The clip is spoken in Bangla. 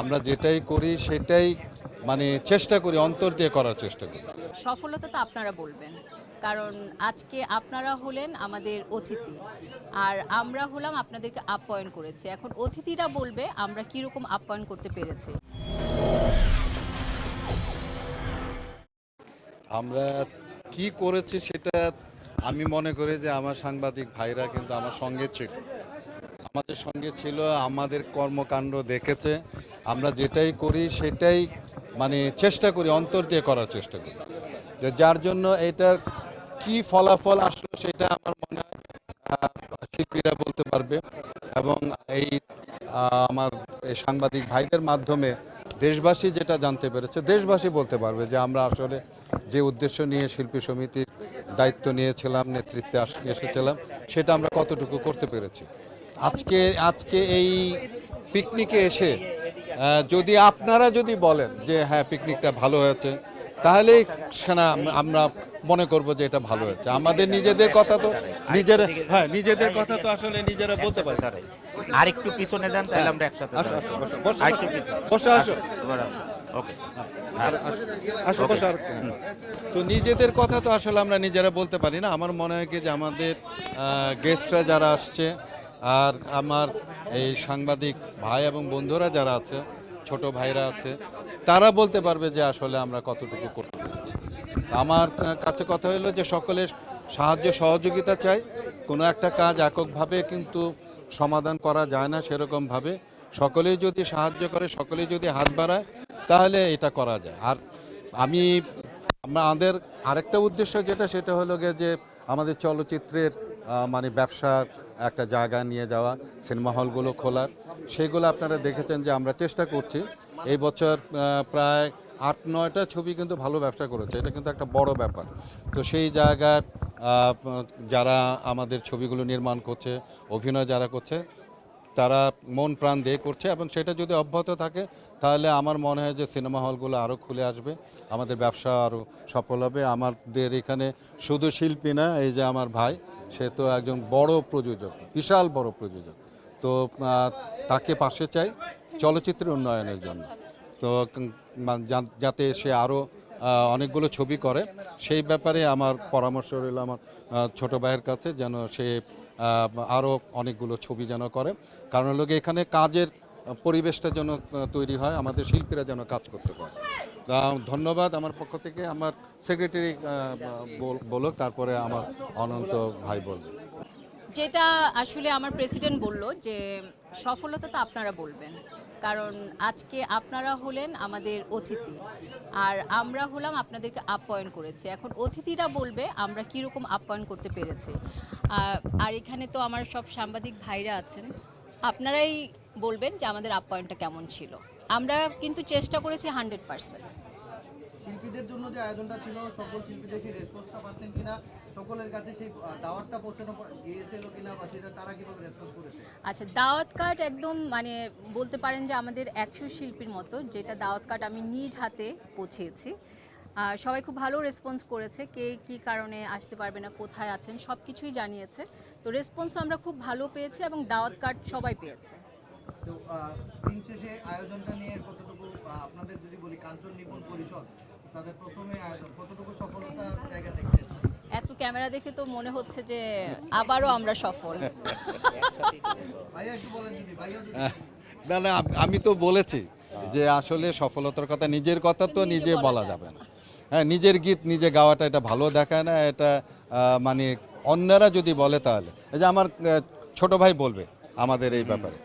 আমরা যেটাই করি সেটাই মানে চেষ্টা করি অন্তর দিয়ে করার চেষ্টা করি। সফলতা তো আপনারা বলবেন কারণ আজকে আপনারা হলেন আমাদের অতিথি আর আমরা হলাম আপনাদেরকে আপ্যায়ন করেছি। এখন অতিথিরা বলবে আমরা কীরকম আপ্যায়ন করতে পেরেছি। আমরা কি করেছি সেটা আমি মনে করি যে আমার সাংবাদিক ভাইরা কিন্তু আমার সঙ্গে ছিল। আমাদের সঙ্গে ছিল আমাদের কর্মকাণ্ড দেখেছে আমরা যেটাই করি, সেটাই মানে চেষ্টা করি, অন্তর দিয়ে করার চেষ্টা করি। যে যার জন্য এটার কি ফলাফল আসলো সেটা আমার মনে হয় শিল্পীরা বলতে পারবে এবং এই আমার এই সাংবাদিক ভাইদের মাধ্যমে দেশবাসী যেটা জানতে পেরেছে, দেশবাসী বলতে পারবে যে আমরা আসলে যে উদ্দেশ্য নিয়ে শিল্পী সমিতির দায়িত্ব নিয়েছিলাম, নেতৃত্বে এসেছিলাম, সেটা আমরা কতটুকু করতে পেরেছি। আজকে আজকে এই পিকনিকে এসে যদি আপনারা যদি বলেন যে হ্যাঁ পিকনিকটা ভালো হয়েছে তাহলেই সেনা আমরা মনে করব যে এটা ভালো হয়েছে। আমাদের নিজেদের কথা তো নিজেরা হ্যাঁ নিজেদের কথা তো আসলে নিজেরা বলতে পারি। আর একটু পিছনে যান তাহলে আমরা একসাথে আসো আসো বসো আসো। ওকে। আসো, আসো বসো আর তো নিজেদের কথা তো আসলে আমরা নিজেরা বলতে পারি না। আমার মনে হয় কি যে আমাদের গেস্টরা যারা আসছে আর আমার এই সাংবাদিক ভাই এবং বন্ধুরা যারা আছে, ছোট ভাইরা আছে, তারা বলতে পারবে যে আসলে আমরা কতটুকু করতে পেরেছি। আমার কাছে কথা হলো যে সকলের সাহায্য, সহযোগিতা চাই। কোনো একটা কাজ এককভাবে কিন্তু সমাধান করা যায় না সেরকমভাবে। সকলেই যদি সাহায্য করে, সকলেই যদি হাত বাড়ায়, তাহলে এটা করা যায়। আর আমি আমাদের আরেকটা উদ্দেশ্য যেটা, সেটা হলো গিয়ে যে আমাদের চলচ্চিত্রের মানে ব্যবসার একটা জায়গা নিয়ে যাওয়া সিনেমা হলগুলো খোলার সেগুলো আপনারা দেখেছেন যে আমরা চেষ্টা করছি। এই বছর প্রায় আট নয়টা ছবি কিন্তু ভালো ব্যবসা করেছে। এটা কিন্তু একটা বড় ব্যাপার। তো সেই জায়গায় আহ, যারা আমাদের ছবিগুলো নির্মাণ করছে অভিনয় যারা করছে তারা মন প্রাণ দিয়ে করছে এবং সেটা যদি অব্যাহত থাকে তাহলে আমার মনে হয় যে সিনেমা হলগুলো আরও খুলে আসবে আমাদের ব্যবসা আরও সফল হবে। আমাদের এখানে শুধু শিল্পী না এই যে আমার ভাই সে তো একজন বড় প্রযোজক, বিশাল বড় প্রযোজক। তো তাকে পাশে চাই চলচ্চিত্রের উন্নয়নের জন্য। তো যাতে সে আরও অনেকগুলো ছবি করে। সেই ব্যাপারে আমার পরামর্শ রইল আমার ছোট ভাইয়ের কাছে যেন সে আরও অনেকগুলো ছবি যেন করে। কারণ গিয়ে এখানে কাজের পরিবেশটা যেন তৈরি হয়, আমাদের শিল্পীরা যেন কাজ করতে পারে। ধন্যবাদ আমার পক্ষ থেকে। আমার সেক্রেটারি বলুক, তারপরে আমার অনন্ত ভাই বলবে। যেটা আসলে আমার প্রেসিডেন্ট বলল যে, সফলতা তো আপনারা বলবেন, কারণ আজকে আপনারা হলেন আমাদের অতিথি, আর আমরা হলাম আপনাদেরকে আপ্যায়ন করেছি। এখন অতিথিরা বলবে আমরা কীরকম আপ্যায়ন করতে পেরেছি। আর এখানে তো আমার সব সাংবাদিক ভাইরা আছেন। আপনারাই বলবেন যে আমাদের আপ্যায়নটা কেমন ছিল। আমরা কিন্তু চেষ্টা করেছি হান্ড্রেড পার্সেন্ট শিল্পীদের জন্য যে আয়োজনটা ছিল সকল শিল্পীদের সেই রেসপন্সটা পাচ্ছেন কিনা সকলের কাছে সেই দাওয়াতটা পৌঁছানো গিয়েছিল কিনা বা সেটা তারা কীভাবে রেসপন্স করেছে? আচ্ছা দাওয়াত কার্ড একদম মানে বলতে পারেন যে আমাদের একশো শিল্পীর মতো যেটা দাওয়াত কার্ড আমি নিজ হাতে পৌঁছেছি। আর সবাই খুব ভালো রেসপন্স করেছে কে কি কারণে আসতে পারবে না কোথায় আছেন সব কিছুই জানিয়েছে। তো রেসপন্স আমরা খুব ভালো পেয়েছি এবং দাওয়াত কার্ড সবাই পেয়েছে। তো দিন শেষে আয়োজনটা নিয়ে কতটুকু আপনাদের যদি বলি কাঞ্চন নিপুণ পরিষদ তাদের প্রথমে আয়োজন কতটুকু সফলতার জায়গা দেখছেন? এত ক্যামেরা দেখে তো মনে হচ্ছে যে আবারও আমরা সফল। ভাইয়া একটু বলেন যদি ভাইয়া যদি না না আমি তো বলেছি যে আসলে সফলতার কথা নিজের কথা তো নিজে বলা যাবে না। হ্যাঁ নিজের গীত নিজে গাওয়াটা এটা ভালো দেখায় না এটা মানে অন্যরা যদি বলে তাহলে। এই যে আমার ছোট ভাই বলবে আমাদের এই ব্যাপারে।